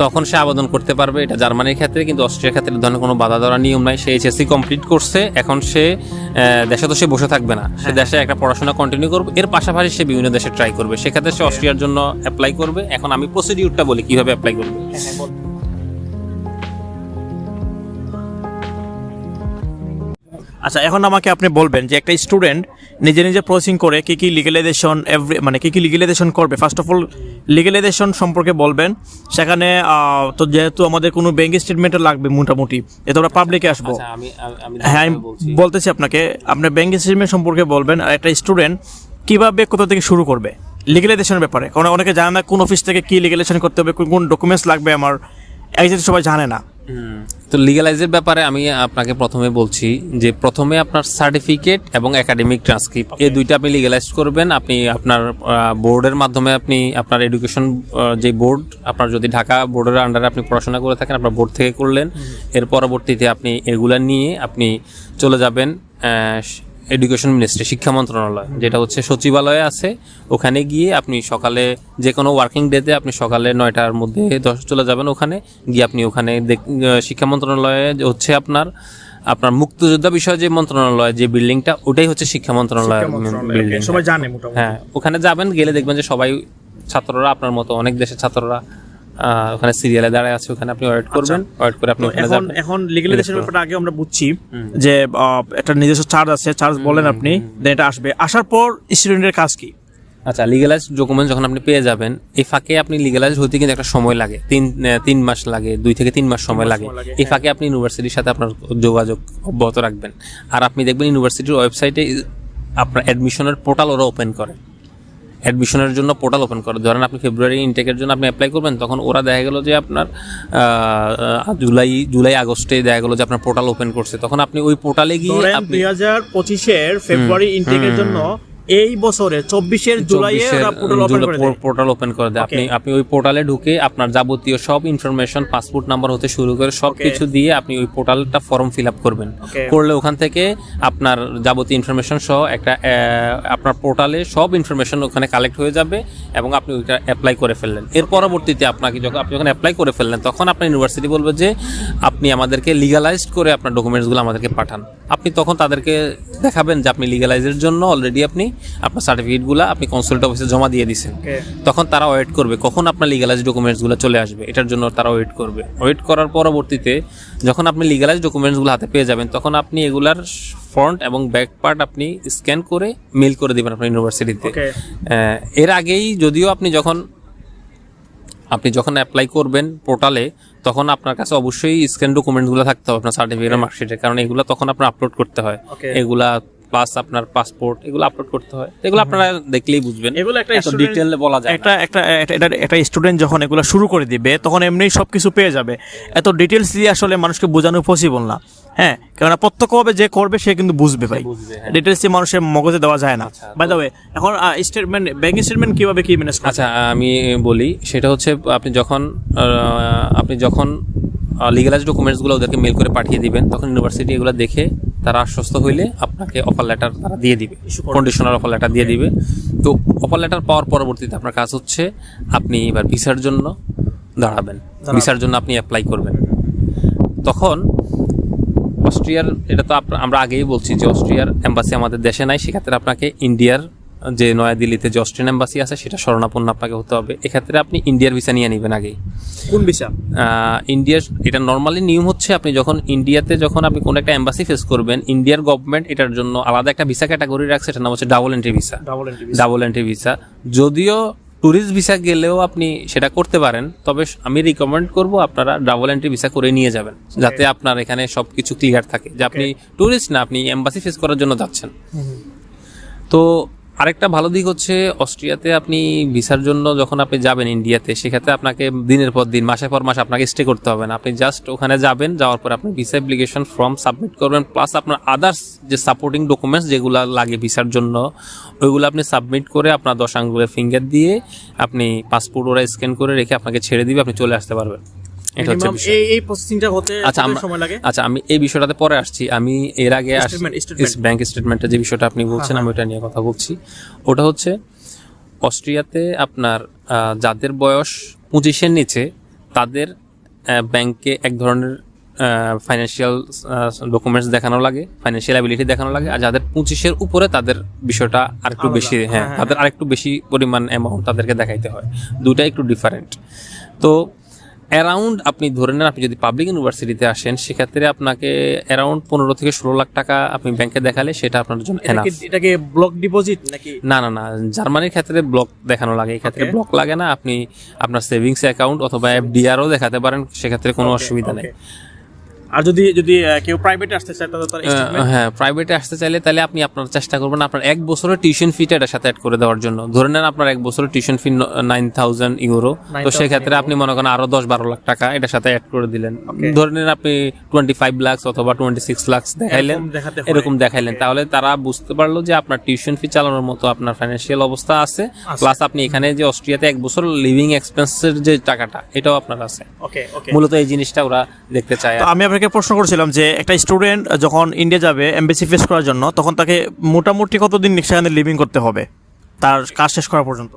তখন সে আবেদন করতে পারবে এটা জার্মানির ক্ষেত্রে কিন্তু অস্ট্রিয়ার ক্ষেত্রে ধরনের কোনো বাধা ধরা নিয়ম নাই। সে এইচএসসি কমপ্লিট করছে এখন সে দেশে তো সে বসে থাকবে না। সে দেশে একটা পড়াশোনা কন্টিনিউ করবে এর পাশাপাশি সে বিভিন্ন দেশে ট্রাই করবে। সেক্ষেত্রে সে অস্ট্রিয়ার জন্য অ্যাপ্লাই করবে। এখন আমি প্রসিডিউরটা বলি কীভাবে অ্যাপ্লাই করবে। আচ্ছা এখন আমাকে আপনি বলবেন যে একটা স্টুডেন্ট নিজে নিজে প্রসেসিং করে কী কী লিগেলাইজেশন এভরি মানে কী কী লিগেলাইজেশন করবে? ফার্স্ট অফ অল লিগেলাইজেশন সম্পর্কে বলবেন। সেখানে তো যেহেতু আমাদের কোনো ব্যাংক স্টেটমেন্টও লাগবে মোটামুটি এতে আমরা পাবলিকে আসব। আচ্ছা হ্যাঁ আমি বলতেছি আপনাকে আপনার ব্যাংক স্টেটমেন্ট সম্পর্কে বলবেন আর একটা স্টুডেন্ট কীভাবে কোথা থেকে শুরু করবে? লিগেলাইজেশনের ব্যাপারে। কারণ অনেকে জানে না কোন অফিস থেকে কী লিগেলাইজেশন করতে হবে কোন কোন ডকুমেন্টস লাগবে আমার। একজাক্টলি সবাই জানে না। তো লিগালাইজের ব্যাপারে আমি আপনাকে প্রথমে বলছি যে প্রথমে আপনার সার্টিফিকেট এবং একাডেমিক ট্রান্সক্রিপ্ট এই দুইটা আপনি লিগালাইজ করবেন। আপনি আপনার বোর্ডের মাধ্যমে আপনি আপনার এডুকেশন যে বোর্ড আপনার যদি ঢাকা বোর্ডের আন্ডারে আপনি পড়াশোনা করে থাকেন আপনার বোর্ড থেকে করলেন। এর পরবর্তীতে আপনি এগুলা নিয়ে আপনি চলে যাবেন এডুকেশন মিনিস্ট্রি শিক্ষা মন্ত্রণালয় যেটা হচ্ছে সচিবালয়ে আছে। ওখানে গিয়ে আপনি সকালে যে কোনো ওয়ার্কিং ডেতে আপনি সকালে নয়টার মধ্যে দশ চলে যাবেন ওখানে। গিয়ে আপনি ওখানে দেখ- শিক্ষা মন্ত্রণালয়ে যে হচ্ছে আপনার আপনার মুক্তিযোদ্ধা বিষয়ে যে মন্ত্রণালয় যে বিল্ডিংটা ওটাই হচ্ছে শিক্ষা মন্ত্রণালয় বিল্ডিং সবাই জানে হ্যাঁ ওখানে যাবেন গেলে দেখবেন যে সবাই ছাত্ররা আপনার মতো অনেক দেশের ছাত্ররা ওখানে সিরিয়ালে দাঁড়ায় আছে ওখানে আপনি ওয়েট করবেন ওয়েট করে আপনি এখন এখন লিগেলাইজেশনের ব্যাপারটা আগে আমরা বুঝছি যে একটা নিজস্ব চার্জ আছে চার্জ বলেন আপনি দেন এটা আসবে। আসার পর স্টুডেন্টের কাজ কি? আচ্ছা লিগালাইজ ডকুমেন্ট যখন আপনি পেয়ে যাবেন এই ফাঁকে আপনি লিগালাইজ হতে কিন্তু একটা সময় লাগে। তিন তিন মাস লাগে দুই থেকে তিন মাস সময় লাগে। সময় লাগে, এই ফাঁকে আপনি ইউনিভার্সিটির সাথে আপনার যোগাযোগ অব্যাহত রাখবেন। আর আপনি দেখবেন ইউনিভার্সিটির ওয়েবসাইটে আপনার অ্যাডমিশনের পোর্টাল ওরা ওপেন করে। অ্যাডমিশনের জন্য পোর্টাল ওপেন করে। ধরেন আপনি ফেব্রুয়ারি ইনটেকের জন্য আপনি অ্যাপ্লাই করবেন তখন ওরা দেখা গেলো যে আপনার জুলাই জুলাই আগস্টে দেখা গেলো যে আপনার পোর্টাল ওপেন করছে। তখন আপনি ওই পোর্টালে গিয়ে আপনি দুই হাজার পঁচিশের ফেব্রুয়ারি ইনটেকের জন্য এই বছরে চব্বিশের জুলাইয়ে ওরা পোর্টাল ওপেন করে দেয়। আপনি আপনি ওই পোর্টালে ঢুকে আপনার যাবতীয় সব ইনফরমেশন পাসপোর্ট নাম্বার হতে শুরু করে সব কিছু দিয়ে আপনি ওই পোর্টালটা ফর্ম ফিল আপ করবেন। করলে ওখান থেকে আপনার যাবতীয় ইনফরমেশন সহ একটা আপনার পোর্টালে সব ইনফরমেশন ওখানে কালেক্ট হয়ে যাবে এবং আপনি ওইটা অ্যাপ্লাই করে ফেললেন। এর পরবর্তীতে আপনাকে যখন আপনি যখন অ্যাপ্লাই করে ফেললেন তখন আপনার ইউনিভার্সিটি বলবে যে আপনি আমাদেরকে লিগালাইজড করে আপনার ডকুমেন্টসগুলো আমাদেরকে পাঠান। আপনি তখন তাদেরকে দেখাবেন যে আপনি লিগালাইজের জন্য অলরেডি আপনি আপনার সার্টিফিকেটগুলো আপনি কনসাল্ট অফিসে জমা দিয়ে Okay. তখন তারা ওয়েট করবে কখন আপনার লিগালাইজ ডকুমেন্টসগুলো চলে আসবে এটার জন্য তারা ওয়েট করবে। ওয়েট করার পরবর্তীতে যখন আপনি লিগালাইজ ডকুমেন্টসগুলো হাতে পেয়ে যাবেন তখন আপনি এগুলার ফ্রন্ট এবং ব্যাক পার্ট আপনি স্ক্যান করে মেল করে দিবেন আপনার ইউনিভার্সিটিতে. এর আগেই যদিও আপনি যখন আপনি যখন অ্যাপ্লাই করবেন পোর্টালে তখন আপনার কাছে অবশ্যই স্ক্যান ডকুমেন্টগুলো থাকতে হবে আপনার সার্টিফিকেট মার্কশিটের কারণ এগুলো তখন আপনার আপলোড করতে হয়। এগুলা প্লাস আপনার পাসপোর্ট এগুলো আপলোড করতে হয়। এগুলো আপনারা দেখলেই বুঝবেন। এগুলো একটা ডিটেলে বলা যায় একটা একটা এটা একটা স্টুডেন্ট যখন এগুলো শুরু করে দিবে তখন এমনি সব কিছু পেয়ে যাবে। এত ডিটেলস দিয়ে আসলে মানুষকে বোঝানো পসিবল না। হ্যাঁ কেননা প্রত্যক্ষভাবে যে করবে সে কিন্তু বুঝবে ভাই। হ্যাঁ। ডিটেলস দিয়ে মানুষের মগজে দেওয়া যায় না। বাই দ্য ওয়ে এখন স্টেটমেন্ট ব্যাংক স্টেটমেন্ট কীভাবে কি ম্যানেজ আচ্ছা আমি বলি সেটা হচ্ছে আপনি যখন আপনি যখন লিগালাইজ ডকুমেন্টসগুলো ওদেরকে মেল করে পাঠিয়ে দিবেন তখন ইউনিভার্সিটি এগুলো দেখে তারা আশ্বস্ত হইলে আপনাকে অফার লেটার তারা দিয়ে দিবে কন্ডিশনাল অফার লেটার দিয়ে দিবে। তো অফার লেটার পাওয়ার পরবর্তীতে আপনার কাজ হচ্ছে আপনি এবার ভিসার জন্য দাঁড়াবেন। ভিসার জন্য আপনি অ্যাপ্লাই করবেন। তখন অস্ট্রিয়ার এটা তো আমরা আগেই বলছি যে অস্ট্রিয়ার অ্যাম্বাসি আমাদের দেশে নাই সেক্ষেত্রে আপনাকে ইন্ডিয়ার যে নয়াদিল্লিতে যে অস্ট্রিয়ান এম্বাসি আছে সেটা শরণাপন্ন আপনাকে হতে হবে। এক্ষেত্রে আপনি ইন্ডিয়ার ভিসা নিয়ে নেবেন আগেই। কোন ভিসা? ইন্ডিয়ার এটা নর্মালি নিয়ম হচ্ছে আপনি যখন ইন্ডিয়াতে যখন আপনি কোনো একটা এম্বাসি ফেস করবেন ইন্ডিয়ার গভর্নমেন্ট এটার জন্য আলাদা একটা ভিসা ক্যাটাগরি রাখছে সেটার নাম হচ্ছে double entry visa double entry double entry visa যদিও ট্যুরিস্ট ভিসা গেলেও আপনি সেটা করতে পারেন তবে আমি রিকমেন্ড করব আপনারা ডাবল এন্ট্রি ভিসা করে নিয়ে যাবেন যাতে আপনার এখানে সব কিছু ক্লিয়ার থাকে যে আপনি ট্যুরিস্ট না আপনি এম্বাসি ফেস করার জন্য যাচ্ছেন। তো আরেকটা ভালো দিক হচ্ছে অস্ট্রিয়াতে আপনি ভিসার জন্য যখন আপনি যাবেন ইন্ডিয়াতে, সেক্ষেত্রে আপনাকে দিনের পর দিন, মাসের পর মাস আপনাকে স্টে করতে হবে না। আপনি জাস্ট ওখানে যাবেন, যাওয়ার পর আপনি ভিসা অ্যাপ্লিকেশন ফর্ম সাবমিট করবেন প্লাস আপনার আদার্স যে সাপোর্টিং ডকুমেন্টস যেগুলো লাগে ভিসার জন্য, ওইগুলো আপনি সাবমিট করে আপনার দশ আঙ্গুলের ফিঙ্গার দিয়ে আপনি পাসপোর্ট ওরা স্ক্যান করে রেখে আপনাকে ছেড়ে দিবে, আপনি চলে আসতে পারবেন। এটা হচ্ছে বিষয়। এই এই প্রসেসিংটা হতে আচ্ছা সময় লাগে। আচ্ছা আমি এই বিষয়টাতে পরে আসছি। আমি এর আগে. ব্যাংক স্টেটমেন্টের যে বিষয়টা আপনি বলছেন আমি ওটা নিয়ে কথা বলছি। ওটা হচ্ছে অস্ট্রিয়াতে আপনার যাদের বয়স পঁচিশের নিচে তাদের ব্যাংকে এক ধরনের ফাইন্যান্সিয়াল ডকুমেন্টস দেখানো লাগে ফাইন্যান্সিয়াল অ্যাবিলিটি দেখানো লাগে। আর যাদের পঁচিশের উপরে তাদের বিষয়টা আরেকটু আলাদা। বেশি হ্যাঁ হ্যাঁ, হ্যাঁ, তাদের আরেকটু বেশি পরিমাণ অ্যামাউন্ট তাদেরকে দেখাইতে হয়। দুটা একটু ডিফারেন্ট তো অ্যারাউন্ড আপনি ধরে নেন আপনি যদি পাবলিক ইউনিভার্সিটিতে আসেন সেক্ষেত্রে আপনাকে অ্যারাউন্ড পনেরো থেকে ষোলো লাখ টাকা আপনি ব্যাংকে দেখালে সেটা আপনার জন্য এটাকে ব্লক ডিপোজিট নাকি? না না না জার্মানির ক্ষেত্রে ব্লক দেখানো লাগে এই ক্ষেত্রে ব্লক লাগে না। আপনি আপনার সেভিংস অ্যাকাউন্ট অথবা এফডিআরও দেখাতে পারেন সেক্ষেত্রে কোনো অসুবিধা নেই. আর যদি যদি কেউ প্রাইভেটে আসতে চায় তাহলে তার হ্যাঁ প্রাইভেটে আসতে চাইলে তাহলে আপনি আপনার চেষ্টা করবেন আপনার এক বছরের টিউশন ফিটা এটার সাথে অ্যাড করে দেওয়ার জন্য। ধরে নেন আপনার এক বছরের tuition fee nine thousand euro তো সেক্ষেত্রে আপনি মনে করেন আরও দশ বারো লাখ টাকা এটার সাথে অ্যাড করে দিলেন। ধরে নেন আপনি টোয়েন্টি ফাইভ অথবা টোয়েন্টি সিক্স দেখাইলেন এরকম দেখাইলেন। তাহলে তারা বুঝতে পারল যে আপনার টিউশন ফি চালানোর মতো আপনার ফাইন্যান্সিয়াল অবস্থা আছে। প্লাস আপনি এখানে যে অস্ট্রিয়াতে এক বছর লিভিং এক্সপেন্সের যে টাকাটা এটাও আপনার আছে। মূলত এই জিনিসটা ওরা দেখতে চায়। আমি আপনাকে প্রশ্ন করেছিলাম যে একটা স্টুডেন্ট যখন ইন্ডিয়া যাবে এমবিসি ফেস করার জন্য তখন তাকে মোটামুটি কতদিন সেখানে লিভিং করতে হবে? তার কাজ শেষ করা পর্যন্ত।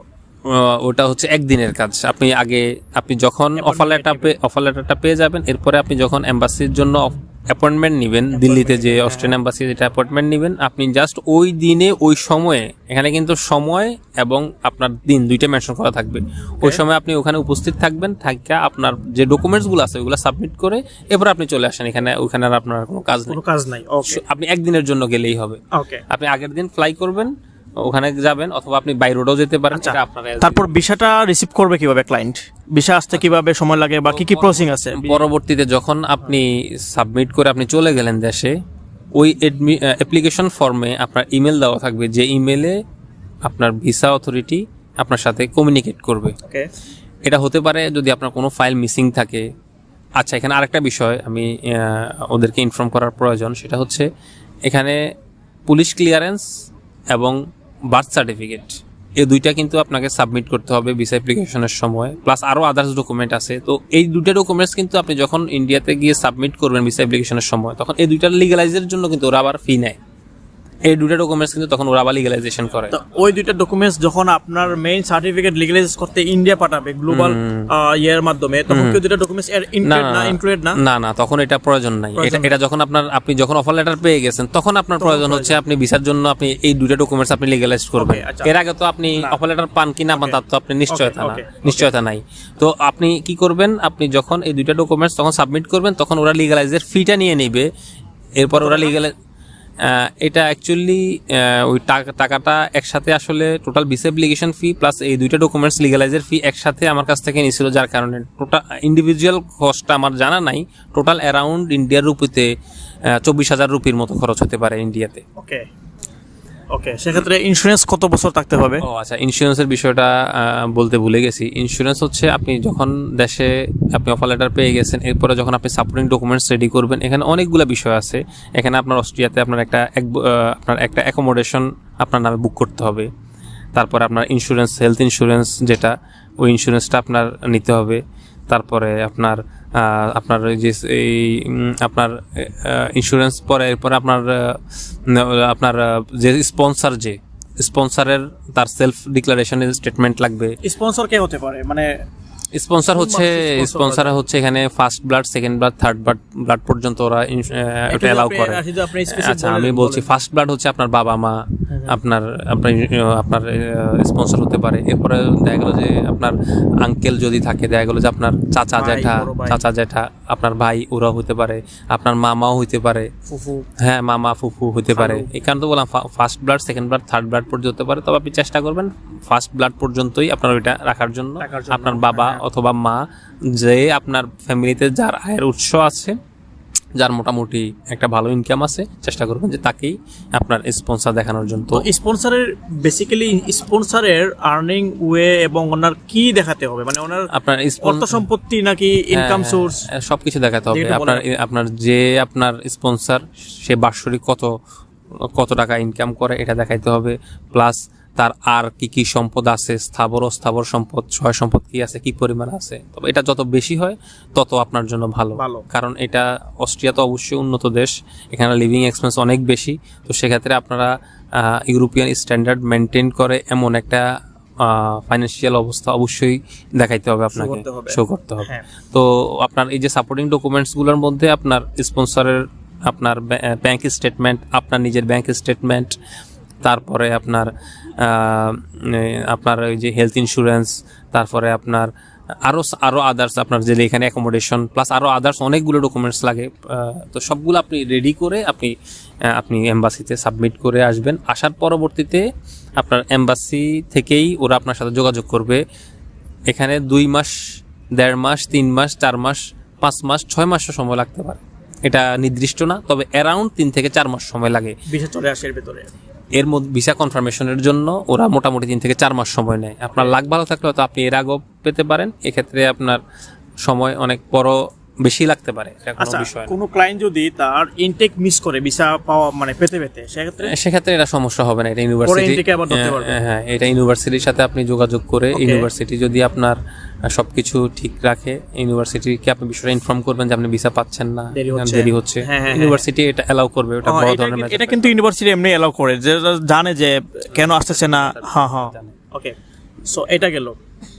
ওটা হচ্ছে একদিনের কাজ। আপনি আগে আপনি যখন অফার লেটার অফার লেটারটা পেয়ে যাবেন এরপরে আপনি যখন এম্বাসির জন্য অ্যাপয়েন্টমেন্ট নেবেন দিল্লিতে যে অস্ট্রেলিয়ান এম্বাসি যেটা অ্যাপয়েন্টমেন্ট নেবেন আপনি জাস্ট ওই দিনে ওই সময়ে এখানে কিন্তু সময় এবং আপনার দিন দুইটা মেনশন করা থাকবে। ওই সময় আপনি ওখানে উপস্থিত থাকবেন থাকা আপনার যে ডকুমেন্টসগুলো আছে ওগুলো সাবমিট করে এরপর আপনি চলে আসেন এখানে ওখানে আর আপনার কোনো কাজ নেই। কাজ নাই আপনি একদিনের জন্য গেলেই হবে। ওকে আপনি আগের দিন ফ্লাই করবেন ওখানে যাবেন অথবা আপনি বাই রোডও যেতে পারেন আচ্ছা। সেটা আপনার তারপর ভিসাটা রিসিভ করবে কীভাবে ক্লায়েন্ট ভিসা আসতে কীভাবে সময় লাগে বা কি কি প্রসেসিং আছে? পরবর্তীতে যখন আপনি সাবমিট করে আপনি চলে গেলেন দেশে ওই অ্যাপ্লিকেশন ফর্মে আপনার ইমেল দেওয়া থাকবে যে ইমেলে আপনার ভিসা অথরিটি আপনার সাথে কমিউনিকেট করবে। এটা হতে পারে যদি আপনার কোনো ফাইল মিসিং থাকে। আচ্ছা এখানে আরেকটা বিষয় আমি ওদেরকে ইনফর্ম করার প্রয়োজন সেটা হচ্ছে এখানে পুলিশ ক্লিয়ারেন্স এবং বার্থ সার্টিফিকেট এই দুইটা কিন্তু আপনাকে সাবমিট করতে হবে ভিসা অ্যাপ্লিকেশনের সময় প্লাস আরও আদার্স ডকুমেন্ট আছে। তো এই দুইটা ডকুমেন্টস কিন্তু আপনি যখন ইন্ডিয়াতে গিয়ে সাবমিট করবেন ভিসা অ্যাপ্লিকেশনের সময়, তখন এই দুইটা লিগালাইজের জন্য কিন্তু ওরা আবার ফি নেয়। এই দুইটা ডকুমেন্টস কিন্তু তখন ওরা আবার লিগালাইজেশন করে। তো ওই দুইটা ডকুমেন্টস যখন আপনার মেইন সার্টিফিকেট লিগালাইজ করতে ইন্ডিয়া পাঠাবে গ্লোবাল ইয়ের মাধ্যমে তখন কি দুইটা ডকুমেন্টস এর ইনক্লুড না ইনক্লুডেড না না। না? তখন এটা প্রয়োজন নাই। এটা এটা যখন আপনার আপনি যখন অফার লেটার পেয়ে গেছেন তখন আপনার প্রয়োজন হচ্ছে আপনি ভিসার জন্য আপনি এই দুইটা ডকুমেন্টস আপনি লিগালাইজ করবেন। আচ্ছা। এর আগে তো আপনি অফার লেটার পান কি না পান তার তো আপনি নিশ্চয়তা না নিশ্চয়তা নাই। তো আপনি কি করবেন আপনি যখন এই দুইটা ডকুমেন্টস তখন সাবমিট করবেন তখন ওরা লিগালাইজের ফিটা নিয়ে নেবে। এরপর ওরা লিগাল এটা অ্যাকচুয়ালি ওই টাকা- টাকাটা একসাথে আসলে total visa application fee plus এই দুইটা ডকুমেন্টস লিগালাইজের ফি একসাথে আমার কাছ থেকে নিয়েছিল যার কারণে টোটাল ইন্ডিভিজুয়াল কস্টটা আমার জানা নাই। টোটাল অ্যারাউন্ড ইন্ডিয়ার রুপিতে চব্বিশ হাজার রুপির মতো খরচ হতে পারে ইন্ডিয়াতে ওকে ওকে সেক্ষেত্রে ইন্স্যুরেন্স কত বছর থাকতে হবে? ও আচ্ছা ইন্স্যুরেন্সের বিষয়টা বলতে ভুলে গেছি। ইন্স্যুরেন্স হচ্ছে আপনি যখন দেশে আপনি অফার লেটার পেয়ে গেছেন, এরপরে যখন আপনি সাপোর্টিং ডকুমেন্টস রেডি করবেন, এখানে অনেকগুলো বিষয় আছে। এখানে আপনার অস্ট্রিয়াতে আপনার একটা এক আপনার একটা অ্যাকোমোডেশন আপনার নামে বুক করতে হবে। তারপরে আপনার ইন্স্যুরেন্স হেলথ ইন্স্যুরেন্স যেটা, ওই ইন্স্যুরেন্সটা আপনার নিতে হবে। তারপরে আপনার আপনার যে এই আপনার ইন্স্যুরেন্স পরে, এরপরে আপনার আপনার যে স্পন্সার যে স্পন্সারের তার সেলফ ডিক্লারেশনের স্টেটমেন্ট লাগবে। স্পন্সর কে হতে পারে মানে স্পন্সর হচ্ছে স্পন্সর হচ্ছে এখানে first blood second blood third blood blood পর্যন্ত ওরা এটা অ্যালাউ করে। আচ্ছা আমি বলছি ফার্স্ট ব্লাড হচ্ছে আপনার বাবা মা আপনার আপনার আপনার স্পন্সর হতে পারে। এরপরে দেখা গেলো যে আপনার আঙ্কেল যদি থাকে দেখা গেলো যে আপনার চাচা জ্যাঠা চাচা জ্যাঠা আপনার ভাই ওরা হতে পারে আপনার মামাও হইতে পারে। ফুফু। হ্যাঁ মামা ফুফু হতে পারে। কারণে তো বললাম first blood second blood third blood পর্যন্ত হতে পারে। তবে আপনি চেষ্টা করবেন ফার্স্ট ব্লাড পর্যন্তই আপনার ওইটা রাখার জন্য। রাখার জন্য, আপনার বাবা অথবা মা যে আপনার ফ্যামিলিতে যার আয়ের উৎস আছে যার মোটামুটি একটা ভালো ইনকাম আছে চেষ্টা করবেন যে তাকেই আপনার স্পন্সর দেখানোর জন্য। তো স্পন্সরের বেসিক্যালি স্পন্সরের আর্নিং ওয়ে এবং ওনার কি দেখাতে হবে? মানে ওনার আপনার অর্থ সম্পত্তি নাকি ইনকাম হ্যাঁ, সোর্স হ্যাঁ, সবকিছু দেখাতে হবে। আপনার আপনার যে আপনার স্পন্সর সে বাৎসরিক কত কত টাকা ইনকাম করে এটা দেখাইতে হবে। প্লাস তার আর কি কি সম্পদ আছে? স্থাবর অস্থাবর সম্পদ সহায় সম্পদ কি আছে? কি পরিমাণ আছে? তবে এটা যত বেশি হয় তত আপনার জন্য ভালো। ভালো। কারণ এটা অস্ট্রিয়া তো অবশ্যই উন্নত দেশ এখানে লিভিং এক্সপেন্স অনেক বেশি। তো সেক্ষেত্রে আপনারা ইউরোপিয়ান স্ট্যান্ডার্ড মেনটেন করে এমন একটা ফাইন্যান্সিয়াল অবস্থা অবশ্যই দেখাইতে হবে আপনাকে। শো করতে হবে। হ্যাঁ। তো আপনার এই যে সাপোর্টিং ডকুমেন্টসগুলোর মধ্যে আপনার স্পন্সরের আপনার ব্যাংক স্টেটমেন্ট আপনার নিজের ব্যাংক স্টেটমেন্ট তারপরে আপনার আপনার ওই যে হেলথ ইন্স্যুরেন্স তারপরে আপনার আরও আরও আদার্স আপনার যে এখানে অ্যাকোমোডেশন প্লাস আরও আদার্স অনেকগুলো ডকুমেন্টস লাগে তো সবগুলো আপনি রেডি করে আপনি আপনি এম্বাসিতে সাবমিট করে আসবেন। আসার পরবর্তীতে আপনার এম্বাসি থেকেই ওরা আপনার সাথে যোগাযোগ করবে। এখানে দুই মাস, দেড় মাস, তিন মাস, চার মাস, পাঁচ মাস, ছয় মাসও সময় লাগতে পারে। এটা নির্দিষ্ট না, তবে অ্যারাউন্ড তিন থেকে চার মাস সময় লাগে। বিশেষ চলে আসে ভেতরে। এর মধ্যে ভিসা কনফার্মেশনের জন্য ওরা মোটামুটি তিন থেকে চার মাস সময় নেয়। আপনার লাগ ভালো থাকলে হয়তো আপনি এর আগেও পেতে পারেন এক্ষেত্রে আপনার সময় অনেক বড় বেশি লাগতে পারে কোনো আচ্ছা ক্লায়েন্ট যদি তার ইনটেক মিস করে ভিসা পাওয়া মানে পেতে পেতে সেক্ষেত্রে? সেক্ষেত্রে এটা সমস্যা হবে না এটা ইউনিভার্সিটি ধরতে পারবে। হ্যাঁ এটা ইউনিভার্সিটির সাথে আপনি যোগাযোগ করে ইউনিভার্সিটি যদি আপনার আহ, সবকিছু ঠিক রাখে। ইউনিভার্সিটিকে আপনি বিষয়টা ইনফর্ম করবেন যে আপনি ভিসা পাচ্ছেন না দেরি হচ্ছে। হচ্ছে। হ্যাঁ, হ্যাঁ, ইউনিভার্সিটি এটা অ্যালাউ করবে ওটা বড় ধরনের কি- এটা কিন্তু ইউনিভার্সিটি এমনি এলাও করে যে জানে যে কেন আসতেছে না। হ্যাঁ হ্যাঁ। ওকে সো এটা গেল।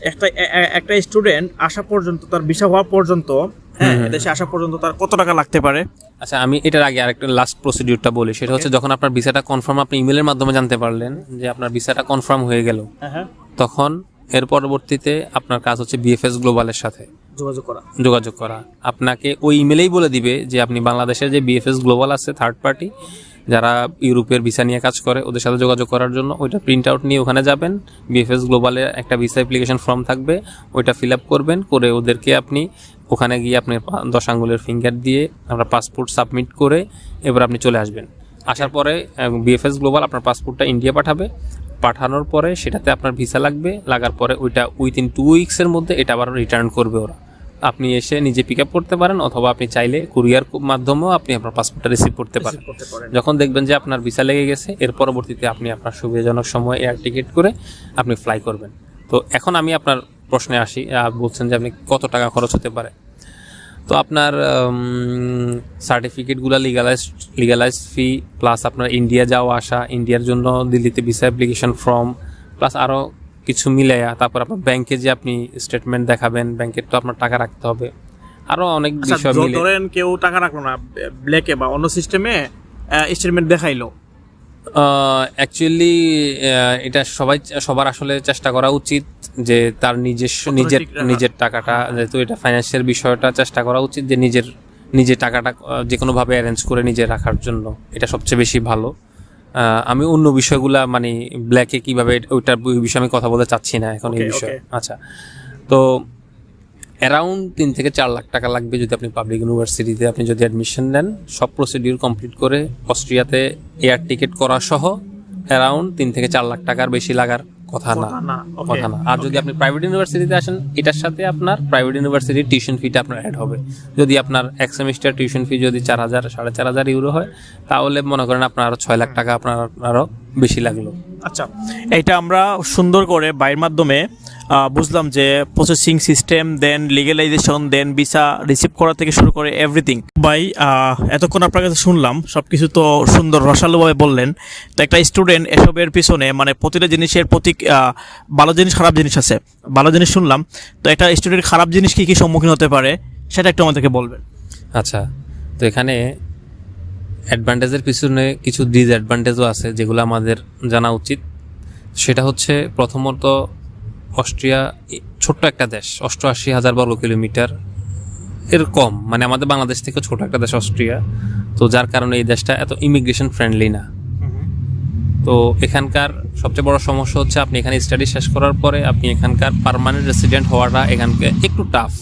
একটা একটা স্টুডেন্ট আসা পর্যন্ত তার ভিসা হওয়া পর্যন্ত হ্যাঁ দেশে আসা পর্যন্ত তার কত টাকা লাগতে পারে? আচ্ছা আমি এটার আগে আরেকটা লাস্ট প্রসিডিউরটা বলি। সেটা হচ্ছে যখন আপনার ভিসাটা কনফার্ম আপনি ইমেলের মাধ্যমে জানতে পারলেন যে আপনার ভিসাটা কনফার্ম হয়ে গেল হ্যাঁ। তখন এর পরবর্তীতে আপনার কাজ হচ্ছে বিএফএস গ্লোবালের সাথে যোগাযোগ করা। যোগাযোগ করা। আপনাকে ওই ইমেলেই বলে দিবে যে আপনি বাংলাদেশের যে বিএফএস গ্লোবাল আছে থার্ড পার্টি যারা ইউরোপের ভিসা নিয়ে কাজ করে ওদের সাথে যোগাযোগ করার জন্য ওইটা প্রিন্ট আউট নিয়ে ওখানে যাবেন। বিএফএস গ্লোবালের একটা ভিসা অ্যাপ্লিকেশন ফর্ম থাকবে ওইটা ফিল আপ করবেন করে ওদেরকে আপনি ওখানে গিয়ে আপনি দশ আঙ্গুলের ফিঙ্গার দিয়ে আপনার পাসপোর্ট সাবমিট করে এবার আপনি চলে আসবেন। আসার পরে বিএফএস গ্লোবাল আপনার পাসপোর্টটা ইন্ডিয়া পাঠাবে। পাঠানোর পরে সেটাতে আপনার ভিসা লাগবে লাগার পরে ওইটা উইথিন টু উইক্সের মধ্যে এটা আবার রিটার্ন করবে ওরা। আপনি এসে নিজে পিক আপ করতে পারেন অথবা আপনি চাইলে কুরিয়ার মাধ্যমেও আপনি আপনার পাসপোর্টটা রিসিভ করতে পারেন। করতে পারেন। যখন দেখবেন যে আপনার ভিসা লেগে গেছে এর পরবর্তীতে আপনি আপনার সুবিধাজনক সময় এয়ার টিকিট করে আপনি ফ্লাই করবেন। তো এখন আমি আপনার প্রশ্নে আসি বলছেন যে আপনি কত টাকা খরচ হতে পারে? তো আপনার সার্টিফিকেটগুলো লিগালাইজ লিগালাইজ ফি প্লাস আপনার ইন্ডিয়া যাওয়া আসা ইন্ডিয়ার জন্য দিল্লিতে ভিসা অ্যাপ্লিকেশন ফর্ম প্লাস আরও কিছু মিলাইয়া তারপর আপনার ব্যাংকে যে আপনি স্টেটমেন্ট দেখাবেন ব্যাংকের তো আপনার টাকা রাখতে হবে। আরও অনেক আচ্ছা বিষয় মিলে ধরেন কেউ টাকা রাখল না ব্ল্যাকে বা অন্য সিস্টেমে স্টেটমেন্ট দেখাইলো। অ্যাকচুয়ালি এটা সবাই সবার আসলে চেষ্টা করা উচিত। যে তার নিজস্ব নিজের নিজের টাকাটা যেহেতু এটা ফাইন্যান্সিয়াল বিষয়টা চেষ্টা করা উচিত যে নিজের নিজের টাকাটা যে কোনোভাবে অ্যারেঞ্জ করে নিজে রাখার জন্য। এটা সবচেয়ে বেশি ভালো। আমি অন্য বিষয়গুলা মানে ব্ল্যাকে কীভাবে ওইটার বিষয়ে আমি কথা বলতে চাচ্ছি না এখন এই বিষয়ে। আচ্ছা। তো অ্যারাউন্ড তিন থেকে চার লাখ টাকা লাগবে যদি আপনি পাবলিক ইউনিভার্সিটিতে আপনি যদি অ্যাডমিশন নেন। সব প্রসিডিউর কমপ্লিট করে অস্ট্রিয়াতে এয়ার টিকিট করা সহ অ্যারাউন্ড তিন থেকে চার লাখ টাকার বেশি লাগার। কথা না কথা না, আর যদি আপনি প্রাইভেট ইউনিভার্সিটিতে আসেন এটার সাথে আপনার প্রাইভেট ইউনিভার্সিটির টিউশন ফিটা আপনার অ্যাড হবে। যদি আপনার এক সেমিস্টার টিউশন ফি যদি চার হাজার সাড়ে চার হাজার ইউরো হয় তাহলে মনে করেন আপনার আরও ছয় লাখ টাকা আপনার আরও বেশি লাগল। আচ্ছা এটা আমরা সুন্দর করে বাইর মাধ্যমে বুঝলাম যে processing system then legalization then visa receive করা থেকে শুরু করে এভরিথিং ভাই এতক্ষণ আপনার কাছে শুনলাম সব কিছু তো সুন্দর রসালোভাবে বললেন। তো একটা স্টুডেন্ট এসবের পিছনে মানে প্রতিটা জিনিসের প্রতি ভালো জিনিস খারাপ জিনিস আছে। ভালো জিনিস শুনলাম তো একটা স্টুডেন্ট খারাপ জিনিস কী কী সম্মুখীন হতে পারে সেটা একটু আমাদেরকে বলবেন। আচ্ছা তো এখানে অ্যাডভান্টেজের পিছনে কিছু ডিসঅ্যাডভান্টেজও আছে যেগুলো আমাদের জানা উচিত। সেটা হচ্ছে প্রথমত অস্ট্রিয়া ছোট্ট একটা দেশ অষ্টআশি হাজার বর্গ কিলোমিটার। এর কম মানে আমাদের বাংলাদেশ থেকে ছোট একটা দেশ অস্ট্রিয়া। তো যার কারণে এই দেশটা এত ইমিগ্রেশন ফ্রেন্ডলি না। তো এখানকার সবচেয়ে বড় সমস্যা হচ্ছে আপনি এখানে স্টাডি শেষ করার পরে আপনি এখানকার পার্মানেন্ট রেসিডেন্ট হওয়াটা এখানকে একটু টাফ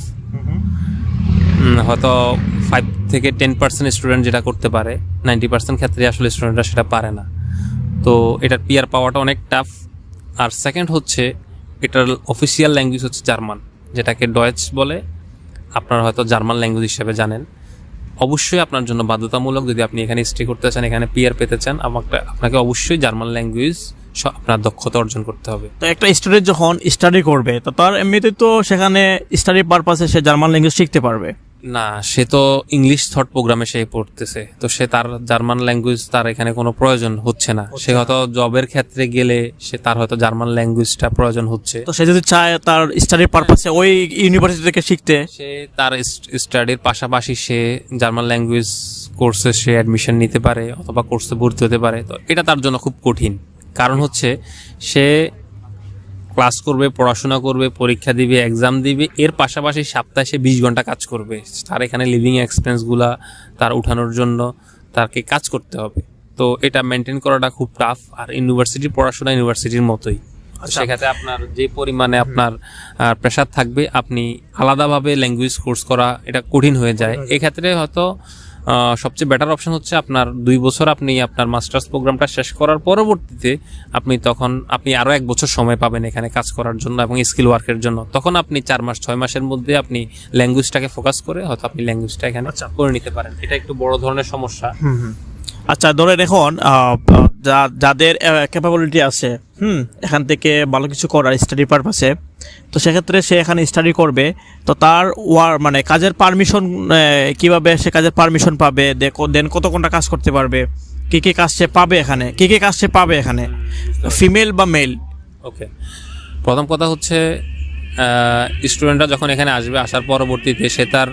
হয়তো ফাইভ থেকে টেন পার্সেন্ট স্টুডেন্ট যেটা করতে পারে নাইনটি পার্সেন্ট ক্ষেত্রে আসলে স্টুডেন্টরা সেটা পারে না। তো এটার পিয়ার পাওয়াটা অনেক টাফ আর সেকেন্ড হচ্ছে এটার অফিসিয়াল ল্যাঙ্গুয়েজ হচ্ছে জার্মান, যেটাকে ডয়েচ বলে। আপনারা হয়তো জার্মান ল্যাঙ্গুয়েজ হিসেবে জানেন। অবশ্যই আপনার জন্য বাধ্যতামূলক যদি আপনি এখানে স্টে করতে চান, এখানে পিয়ার পেতে চান, আমাকে, আপনাকে অবশ্যই জার্মান ল্যাঙ্গুয়েজ আপনার দক্ষতা অর্জন করতে হবে। তো একটা স্টুডেন্ট যখন স্টাডি করবে, তো তার এমনিতে তো সেখানে স্টাডি পারপাসে সে জার্মান ল্যাঙ্গুয়েজ শিখতে পারবে। না সে তো ইংলিশ থট প্রোগ্রামে সে পড়তেছে। তো সে তার জার্মান ল্যাঙ্গুয়েজ তার এখানে কোনো প্রয়োজন হচ্ছে না। সে হয়তো জবের ক্ষেত্রে গেলে সে তার হয়তো জার্মান ল্যাঙ্গুয়েজটা প্রয়োজন হচ্ছে। তো সে যদি চায় তার স্টাডির পারপাসে ওই ইউনিভার্সিটি থেকে শিখতে? সে তার স্টাডির পাশাপাশি সে জার্মান ল্যাঙ্গুয়েজ কোর্সে সে অ্যাডমিশন নিতে পারে অথবা কোর্সে ভর্তি হতে পারে। তো এটা তার জন্য খুব কঠিন। কারণ হচ্ছে সে ক্লাস করবে পড়াশোনা করবে পরীক্ষা দিবে এক্সাম দিবে এর পাশাপাশি সপ্তাহে সে বিশ ঘণ্টা কাজ করবে। তার এখানে লিভিং এক্সপেন্সগুলা তার উঠানোর জন্য তাকে কাজ করতে হবে। তো এটা মেনটেন করাটা খুব টাফ আর ইউনিভার্সিটির পড়াশোনা ইউনিভার্সিটির মতোই। আচ্ছা। সেক্ষেত্রে আপনার যে পরিমাণে আপনার প্রেশার থাকবে আপনি আলাদাভাবে ল্যাঙ্গুয়েজ কোর্স করা এটা কঠিন হয়ে যায়। এক্ষেত্রে হয়তো সবচেয়ে বেটার অপশন হচ্ছে আপনার দুই বছর আপনি আপনার মাস্টার্স প্রোগ্রামটা শেষ করার পরবর্তীতে আপনি তখন আপনি আরও এক বছর সময় পাবেন এখানে কাজ করার জন্য এবং স্কিল ওয়ার্কের জন্য। তখন আপনি চার মাস ছয় মাসের মধ্যে আপনি ল্যাঙ্গুয়েজটাকে ফোকাস করে হয়তো আপনি ল্যাঙ্গুয়েজটা এখানে আচ্ছা। করে নিতে পারেন। এটা একটু বড় ধরনের সমস্যা। আচ্ছা ধরেন এখন যা- যাদের ক্যাপাবিলিটি আছে হুম এখান থেকে ভালো কিছু করার স্টাডি পারপাসে তো সেক্ষেত্রে সে এখানে স্টাডি করবে। তো তার ওয়ার মানে কাজের পারমিশন কীভাবে সে কাজের পারমিশন পাবে? দেন কত ঘণ্টা কাজ করতে পারবে? কি কি কাজ সে পাবে এখানে? কী কী কাজ সে পাবে এখানে? ফিমেল বা মেল ওকে প্রথম কথা হচ্ছে স্টুডেন্টরা যখন এখানে আসবে, আসার পরবর্তীতে সে তার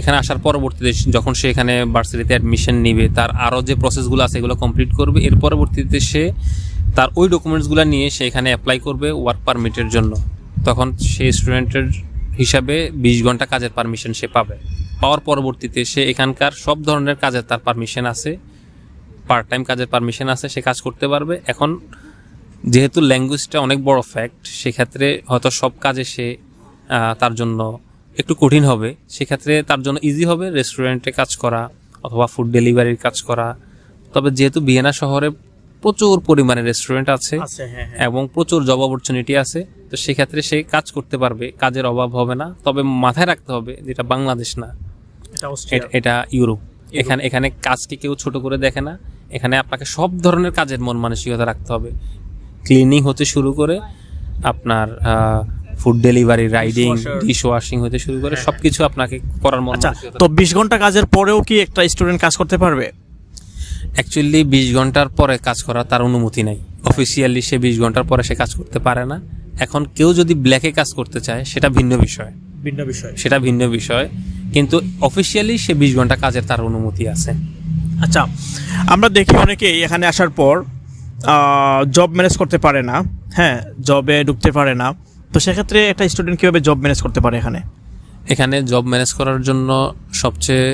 এখানে আসার পরবর্তীতে যখন সে এখানে ভার্সিটিতে অ্যাডমিশন নিবে, তার আরও যে প্রসেসগুলো আছে এগুলো কমপ্লিট করবে। এর পরবর্তীতে সে তার ওই ডকুমেন্টসগুলো নিয়ে সে এখানে অ্যাপ্লাই করবে ওয়ার্ক পারমিটের জন্য। তখন সে স্টুডেন্টের হিসাবে বিশ ঘণ্টা কাজের পারমিশন সে পাবে। পাওয়ার পরবর্তীতে সে এখানকার সব ধরনের কাজের তার পারমিশন আছে পার্ট টাইম কাজের পারমিশন আছে, সে কাজ করতে পারবে। এখন যেহেতু ল্যাঙ্গুয়েজটা অনেক বড় ফ্যাক্ট সেক্ষেত্রে হয়তো সব কাজে সে তার জন্য একটু কঠিন হবে। সেক্ষেত্রে তার জন্য ইজি হবে রেস্টুরেন্টে কাজ করা অথবা ফুড ডেলিভারির কাজ করা। তবে যেহেতু ভিয়েনা শহরে প্রচুর পরিমাণে রেস্টুরেন্ট আছে হ্যাঁ, এবং প্রচুর জব অপরচুনিটি আছে। তো সেক্ষেত্রে সে কাজ করতে পারবে কাজের অভাব হবে না। তবে মাথায় রাখতে হবে যেটা বাংলাদেশ না এটা ইউরোপ। এখানে এখানে কাজকে কেউ ছোট করে দেখে না। এখানে আপনাকে সব ধরনের কাজের মন মানসিকতা রাখতে হবে। ক্লিনিং হতে শুরু করে আপনার food delivery riding. Dish washing হতে শুরু করে সবকিছু আপনাকে করার মন আচ্ছা তো বিশ ঘণ্টা কাজের পরেও কি একটা স্টুডেন্ট কাজ করতে পারবে? অ্যাকচুয়ালি বিশ ঘণ্টার পরে কাজ করা তার অনুমতি নাই। অফিসিয়ালি সে বিশ ঘণ্টার পরে সে কাজ করতে পারে না। এখন কেউ যদি ব্ল্যাকে কাজ করতে চায় সেটা ভিন্ন বিষয়। ভিন্ন বিষয়। সেটা ভিন্ন বিষয়। কিন্তু অফিসিয়ালি সে বিশ ঘণ্টা কাজের তার অনুমতি আছে। আচ্ছা আমরা দেখি অনেকেই এখানে আসার পর জব ম্যানেজ করতে পারে না। হ্যাঁ জবে ঢুকতে পারে না। তো সেক্ষেত্রে একটা স্টুডেন্ট কীভাবে জব ম্যানেজ করতে পারে এখানে? এখানে জব ম্যানেজ করার জন্য সবচেয়ে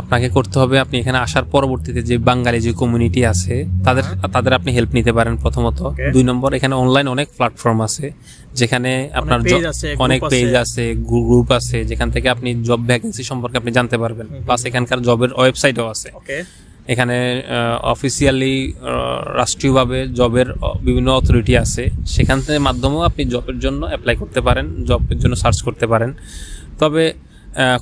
আপনাকে করতে হবে আপনি এখানে আসার পরবর্তীতে যে বাঙালি যে কমিউনিটি আছে তাদের তাদের আপনি হেল্প নিতে পারেন প্রথমত। দুই নম্বর এখানে অনলাইন অনেক প্ল্যাটফর্ম আছে যেখানে আপনার অনেক পেজ আছে গ্রুপ আছে যেখান থেকে আপনি জব ভ্যাকেন্সি সম্পর্কে আপনি জানতে পারবেন। প্লাস এখানকার জবের ওয়েবসাইটও আছে। এখানে অফিসিয়ালি রাষ্ট্রীয়ভাবে জবের বিভিন্ন অথরিটি আছে। সেখান থেকে মাধ্যমেও আপনি জবের জন্য অ্যাপ্লাই করতে পারেন জবের জন্য সার্চ করতে পারেন। তবে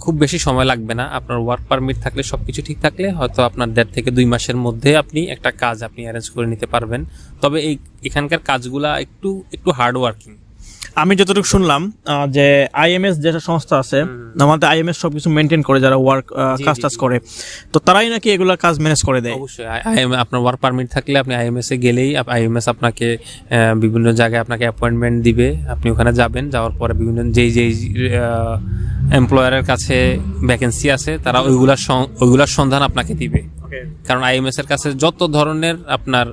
খুব বেশি সময় লাগবে না। আপনার ওয়ার্ক পারমিট থাকলে সব কিছু ঠিক থাকলে হয়তো আপনার দেড় থেকে দুই মাসের মধ্যে আপনি একটা কাজ আপনি অ্যারেঞ্জ করে নিতে পারবেন। তবে এই এখানকার কাজগুলা একটু একটু হার্ড ওয়ার্কিং আমি যতটুকু শুনলাম যে আইএমএস যেটা সংস্থা আছে আমাদের আইএমএস সব কিছু মেনটেন করে যারা ওয়ার্ক কাজ টাজ করে তো তারাই নাকি এগুলো কাজ ম্যানেজ করে দেয়? অবশ্যই। আইএম আপনার ওয়ার্ক পারমিট থাকলে আপনি আইএমএস এ গেলেই আইএমএস আপনাকে বিভিন্ন জায়গায় আপনাকে অ্যাপয়েন্টমেন্ট দিবে। আপনি ওখানে যাবেন যাওয়ার পরে বিভিন্ন যেই যেই এমপ্লয়ারের কাছে ভ্যাকেন্সি আছে তারা ওইগুলার ওইগুলার সন্ধান আপনাকে দিবে। কারণ আইএমএস এর কাছে যত ধরনের আপনার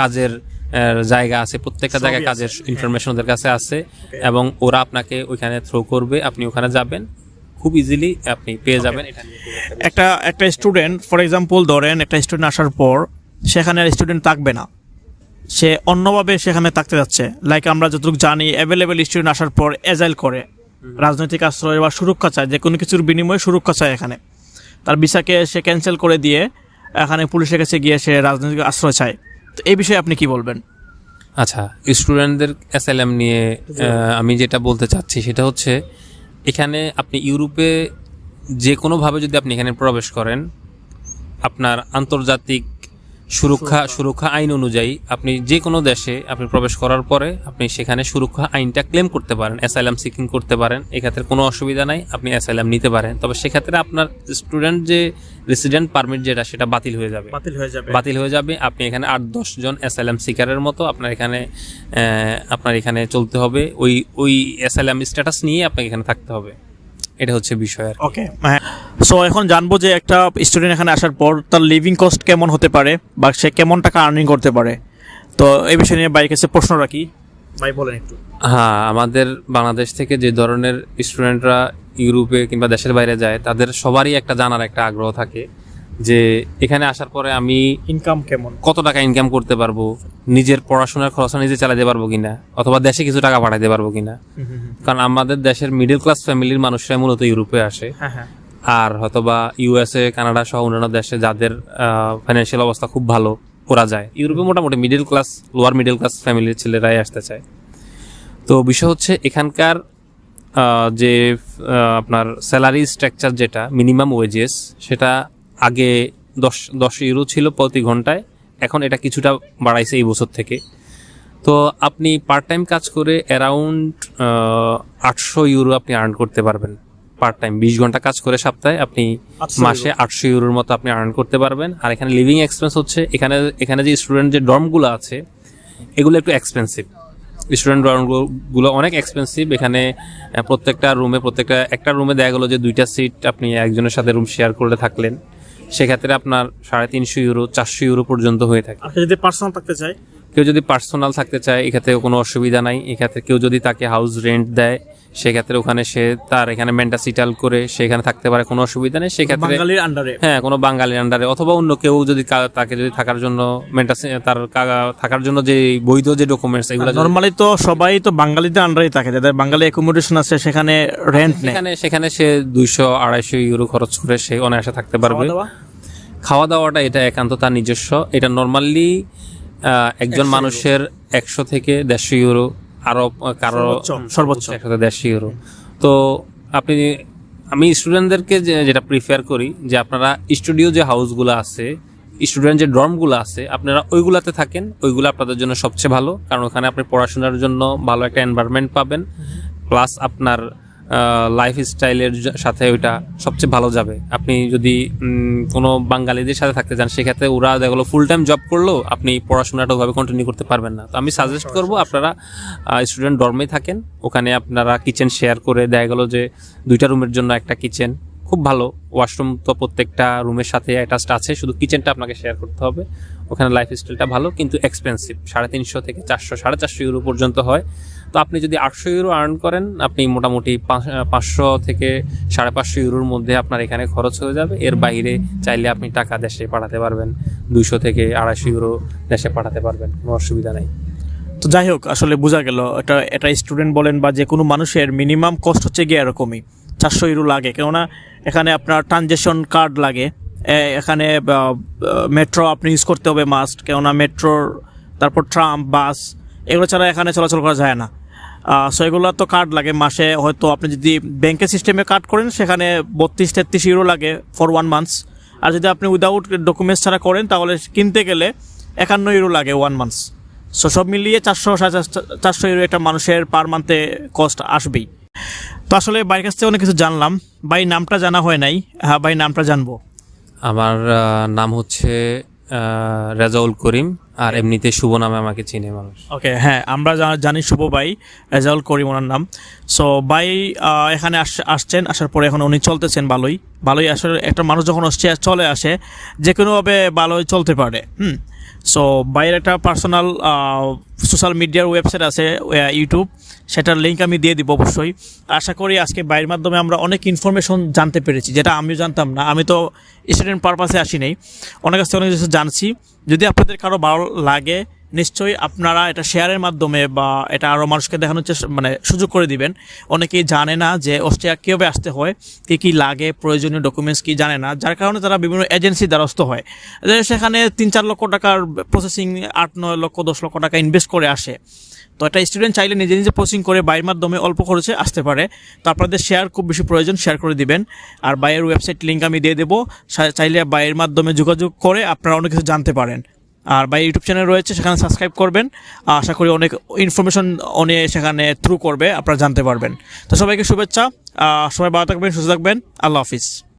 কাজের জায়গা আছে প্রত্যেকটা জায়গায় কাজের হ্যাঁ। ইনফরমেশন ওদের কাছে আছে এবং ওরা আপনাকে ওইখানে থ্রো করবে আপনি ওখানে যাবেন খুব ইজিলি আপনি পেয়ে যাবেন। একটা একটা একটা স্টুডেন্ট ফর এক্সাম্পল ধরেন একটা স্টুডেন্ট আসার পর সেখানে স্টুডেন্ট থাকবে না। সে অন্যভাবে সেখানে থাকতে যাচ্ছে। লাইক আমরা যতটুকু জানি অ্যাভেলেবেল স্টুডেন্ট আসার পর এজাইল করে। রাজনৈতিক আশ্রয় বা সুরক্ষা চায় যে কোনো কিছুর বিনিময়ে সুরক্ষা চায় এখানে। তার ভিসাকে সে ক্যান্সেল করে দিয়ে এখানে পুলিশের কাছে গিয়ে সে রাজনৈতিক আশ্রয় চায়। তো এই বিষয়ে আপনি কি বলবেন? আচ্ছা স্টুডেন্টদের এসএলএম নিয়ে আমি যেটা বলতে চাচ্ছি সেটা হচ্ছে এখানে আপনি ইউরোপে যে কোনোভাবে যদি আপনি এখানে প্রবেশ করেন আপনার আন্তর্জাতিক সুরক্ষা সুরক্ষা। আইন অনুযায়ী আপনি যে কোনো দেশে আপনি প্রবেশ করার পরে আপনি সেখানে সুরক্ষা আইনটা ক্লেম করতে পারেন অ্যাসাইলাম সিকিং করতে পারেন। এক্ষেত্রে কোনো অসুবিধা নাই আপনি অ্যাসাইলাম নিতে পারেন। তবে সেক্ষেত্রে আপনার স্টুডেন্ট যে রেসিডেন্ট পারমিট যেটা সেটা বাতিল হয়ে যাবে। বাতিল হয়ে যাবে। বাতিল হয়ে যাবে। আপনি এখানে আট দশ জন অ্যাসাইলাম সিকারের মতো আপনার এখানে আপনার এখানে চলতে হবে। ওই ওই অ্যাসাইলাম স্ট্যাটাস নিয়ে আপনাকে এখানে থাকতে হবে। এটা হচ্ছে বিষয় আর ওকে হ্যাঁ। সো এখন জানব যে একটা স্টুডেন্ট এখানে আসার পর তার লিভিং কস্ট কেমন হতে পারে বা সে কেমন টাকা আর্নিং করতে পারে। তো এই বিষয় নিয়ে বাইরের কাছে প্রশ্ন রাখি ভাই বলেন একটু। হ্যাঁ আমাদের বাংলাদেশ থেকে যে ধরনের স্টুডেন্টরা ইউরোপে কিংবা দেশের বাইরে যায় তাদের সবারই একটা জানার একটা আগ্রহ থাকে। যে এখানে আসার পরে আমি ইনকাম কেমন? কত টাকা ইনকাম করতে পারব? নিজের পড়াশোনার খরচ নিজে চালাতে পারব কিনা? অথবা দেশে কিছু টাকা পাঠাতে পারব কিনা? কারণ আমাদের দেশের মিডল ক্লাস ফ্যামিলির মানুষরা মূলত ইউরোপে আসে। হ্যাঁ হ্যাঁ। আর হয়তোবা ইউএসএ কানাডা সহ অন্যান্য দেশে যাদের ফাইন্যান্সিয়াল অবস্থা খুব ভালো করা যায়। ইউরোপে মোটামুটি middle class lower middle class ফ্যামিলির ছেলেরাই আসতে চায়। তো বিষয় হচ্ছে এখানকার যে আপনার স্যালারি স্ট্রাকচার যেটা মিনিমাম ওয়েজেস সেটা আগে দশ দশ ইউরো ছিল প্রতি ঘন্টায়। এখন এটা কিছুটা বাড়াইছে এই বছর থেকে। তো আপনি পার্ট টাইম কাজ করে অ্যারাউন্ড আটশো ইউরো আপনি আর্ন করতে পারবেন। পার্ট টাইম বিশ ঘণ্টা কাজ করে সপ্তাহে আপনি মাসে আটশো ইউরোর মতো আপনি আর্ন করতে পারবেন। আর এখানে লিভিং এক্সপেন্স হচ্ছে এখানে এখানে যে স্টুডেন্ট যে ডর্মগুলো আছে এগুলো একটু এক্সপেন্সিভ স্টুডেন্ট ডর্মগুলো অনেক এক্সপেন্সিভ এখানে প্রত্যেকটা রুমে প্রত্যেকটা একটা রুমে দেখা গেলো যে দুইটা সিট আপনি একজনের সাথে রুম শেয়ার করে থাকলেন। সেক্ষেত্রে আপনার সাড়ে তিনশো ইউরো চারশো ইউরো পর্যন্ত হয়ে থাকে। যদি পার্সোনাল থাকতে চায় কেউ যদি পার্সোনাল থাকতে চায় এক্ষেত্রে কোনো অসুবিধা নাই। এক্ষেত্রে কেউ যদি তাকে হাউস রেন্ট দেয় সেক্ষেত্রে ওখানে সে তার এখানে মেন্টাসিটাল করে সেখানে থাকতে পারে কোনো অসুবিধা নেই। সেক্ষেত্রে বাঙালির আন্ডারে হ্যাঁ কোনো বাঙালির আন্ডারে অথবা অন্য কেউ যদি তাকে যদি থাকার জন্য মেন্টাসি তার থাকার জন্য যে বৈধ যে ডকুমেন্টস এগুলো নর্মালি তো সবাই তো বাঙালিদের আন্ডারেই থাকে যাদের বাঙালি অ্যাকোমোডেশন আছে সেখানে রেন্ট নেয়। সেখানে সেখানে সে দুইশো আড়াইশো ইউরো খরচ করে সে অনায়াসে থাকতে পারবে। খাওয়া দাওয়াটা এটা একান্ত তার নিজস্ব। এটা নর্মালি একজন মানুষের একশো থেকে দেড়শো ইউরো আরও কারও সর্বোচ্চ। একশো থেকে দেড়শো ইউরো। তো আপনি আমি স্টুডেন্টদেরকে যেটা প্রিফার করি যে আপনারা স্টুডিও যে হাউসগুলো আছে স্টুডেন্ট যে ডর্মগুলো আছে আপনারা ওইগুলাতে থাকেন ওইগুলো আপনাদের জন্য সবচেয়ে ভালো। কারণ ওখানে আপনি পড়াশোনার জন্য ভালো একটা এনভায়রনমেন্ট পাবেন। প্লাস আপনার লাইফ স্টাইলের সাথে ওইটা সবচেয়ে ভালো যাবে। আপনি যদি কোনো বাঙালিদের সাথে থাকতে চান সেক্ষেত্রে ওরা দেখল ফুল টাইম জব করলেও আপনি পড়াশোনাটা ওভাবে কন্টিনিউ করতে পারবেন না। তো আমি সাজেস্ট করব আপনারা স্টুডেন্ট ডর্মেই থাকেন ওখানে আপনারা কিচেন শেয়ার করে দেখা গেলো যে দুইটা রুমের জন্য একটা কিচেন খুব ভালো। ওয়াশরুম তো প্রত্যেকটা রুমের সাথে অ্যাটাচড আছে শুধু কিচেনটা আপনাকে শেয়ার করতে হবে। ওখানে লাইফ স্টাইলটা ভালো কিন্তু এক্সপেন্সিভ সাড়ে তিনশো থেকে চারশো সাড়ে চারশো ইউরো পর্যন্ত হয়। তো আপনি যদি আটশো ইউরো আর্ন করেন, আপনি মোটামুটি পাঁচ- পাঁচশো থেকে সাড়ে পাঁচশো ইউরোর মধ্যে আপনার এখানে খরচ হয়ে যাবে। এর বাইরে চাইলে আপনি টাকা দেশে পাঠাতে পারবেন, দুইশো থেকে আড়াইশো ইউরো দেশে পাঠাতে পারবেন, কোনো অসুবিধা নেই। তো যাই হোক, আসলে বোঝা গেল, এটা এটা স্টুডেন্ট বলেন বা যে কোনো মানুষের মিনিমাম কস্ট হচ্ছে গিয়ে এরকমই, চারশো ইউরো লাগে। কেননা এখানে আপনার ট্রানজেকশন কার্ড লাগে এখানে মেট্রো আপনি ইউজ করতে হবে মাস্ট কেননা মেট্রোর তারপর ট্রাম বাস এগুলো ছাড়া এখানে চলাচল করা যায় না। সো এগুলো তো কার্ড লাগে। মাসে হয়তো আপনি যদি ব্যাংকের সিস্টেমে কার্ড করেন, সেখানে বত্রিশ, তেত্রিশ ইউরো লাগে ফর ওয়ান মান্থস আর যদি আপনি উইদাউট ডকুমেন্টস ছাড়া করেন, তাহলে কিনতে গেলে একান্ন ইউরো লাগে ওয়ান মান্থস সো সব মিলিয়ে চারশো, সাড়ে চারশো- ইউরো একটা মানুষের পার মান্থে কস্ট আসবেই। তো আসলে বাইরের কাছ থেকে অনেক কিছু জানলাম। ভাই, নামটা জানা হয় নাই। হ্যাঁ ভাই, নামটা জানব। আমার নাম হচ্ছে রেজাউল করিম আর এমনিতে শুভ নামে আমাকে চিনে মানুষ। ওকে হ্যাঁ আমরা জানি শুভ ভাই, রেজাউল করিম ওনার নাম। সো ভাই এখানে আস- আসছেন, আসার পরে এখন উনি চলতেছেন ভালোই। ভালোই আসলে একটা মানুষ যখন চলে আসে, যে কোনোভাবে ভালোই চলতে পারে, হুম? সো বাইরে একটা পার্সোনাল সোশ্যাল মিডিয়ার ওয়েবসাইট আছে ইউটিউব সেটার লিঙ্ক আমি দিয়ে দিব অবশ্যই। আশা করি আজকে বাইরের মাধ্যমে আমরা অনেক ইনফরমেশন জানতে পেরেছি, যেটা আমিও জানতাম না। আমি তো স্টুডেন্ট পারপাসে আসি নাই। অনেক কাছ থেকে অনেক কিছু জানছি। যদি আপনাদের কারও ভালো লাগে নিশ্চয়ই আপনারা এটা শেয়ারের মাধ্যমে বা এটা আরও মানুষকে দেখানোর চেষ্টা মানে সুযোগ করে দিবেন। অনেকেই জানে না যে অস্ট্রেলিয়া কীভাবে আসতে হয়, কী কী লাগে, প্রয়োজনীয় ডকুমেন্টস কী জানে না। যার কারণে তারা বিভিন্ন এজেন্সি দ্বারস্থ হয়। সেখানে তিন চার লক্ষ টাকার প্রসেসিং আট নয় লক্ষ দশ লক্ষ টাকা ইনভেস্ট করে আসে। তো একটা স্টুডেন্ট চাইলে নিজে নিজে প্রসেসিং করে বাইরের মাধ্যমে অল্প খরচে আসতে পারে। তো আপনাদের শেয়ার খুব বেশি প্রয়োজন শেয়ার করে দিবেন। আর বাইরের ওয়েবসাইট লিঙ্ক আমি দিয়ে দেবো। চাইলে বাইরের মাধ্যমে যোগাযোগ করে আপনারা অনেক কিছু জানতে পারেন। আর বা ইউটিউব চ্যানেল রয়েছে, সেখানে সাবস্ক্রাইব করবেন। আশা করি অনেক ইনফরমেশন অনেক সেখানে থ্রু করবে, আপনারা জানতে পারবেন। তো সবাইকে শুভেচ্ছা সবাই ভালো থাকবেন, সুস্থ থাকবেন। আল্লাহ হাফিজ।